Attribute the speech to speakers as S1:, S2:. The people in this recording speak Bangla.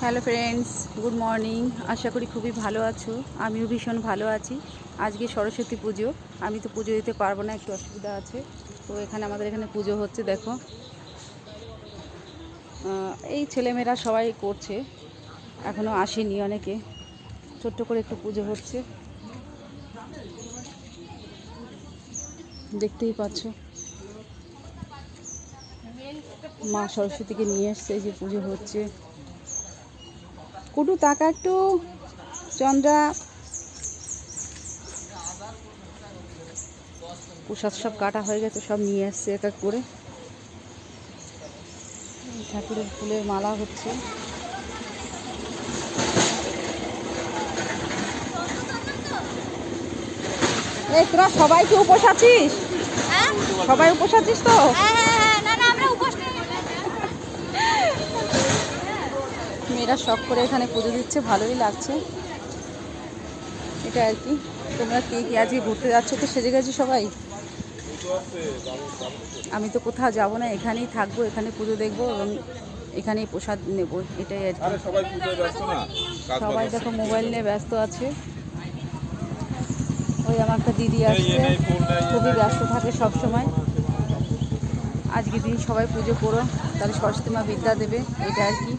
S1: Hello friends, good morning. আশা করি খুবই ভালো আছো। আমিও ভীষণ ভালো আছি। আজকে সরস্বতী পুজো। আমি তো পুজো দিতে পারব না, একটু অসুবিধা আছে। তো এখানে আমাদের এখানে পুজো হচ্ছে, দেখো। এই ছেলেমেয়েরা সবাই করছে। এখনও আসেনি অনেকে। ছোট্ট করে একটু পুজো হচ্ছে। দেখতেই পাচ্ছ। মা সরস্বতীকে নিয়ে এসছে যে পুজো হচ্ছে। কুটু তাকা একটু। চন্দ্রা। প্রসাদ সব কাটা হয়ে গেছে সব নিয়ে আসছে এক এক করে। ঠাকুরের ফুলের মালা হচ্ছে। এই তোরা সবাই কি উপোস আছিস?
S2: হ্যাঁ।
S1: সবাই উপোস আছিস তো
S2: হ্যাঁ হ্যাঁ হ্যাঁ না না আমরা উপোস নেই
S1: মেয়েরা শখ করে এখানে পুজো দিচ্ছে ভালোই লাগছে। এটা আর কি। তোমরা কে কে আজকে ঘুরতে যাচ্ছ তো সেজে গেছি সবাই? আমি তো কোথাও যাব না এখানেই থাকব এখানে পুজো দেখব এবং এখানেই প্রসাদ নেব এটাই আর কি।
S3: সবাই
S1: দেখো মোবাইল নিয়ে ব্যস্ত আছে। ওই আমার একটা দিদি আসছে। খুবই ব্যস্ত থাকে সব সময় আজকে দিন সবাই পুজো করো তাহলে সরস্বতী মা বিদ্যা দেবে এটা আর কি।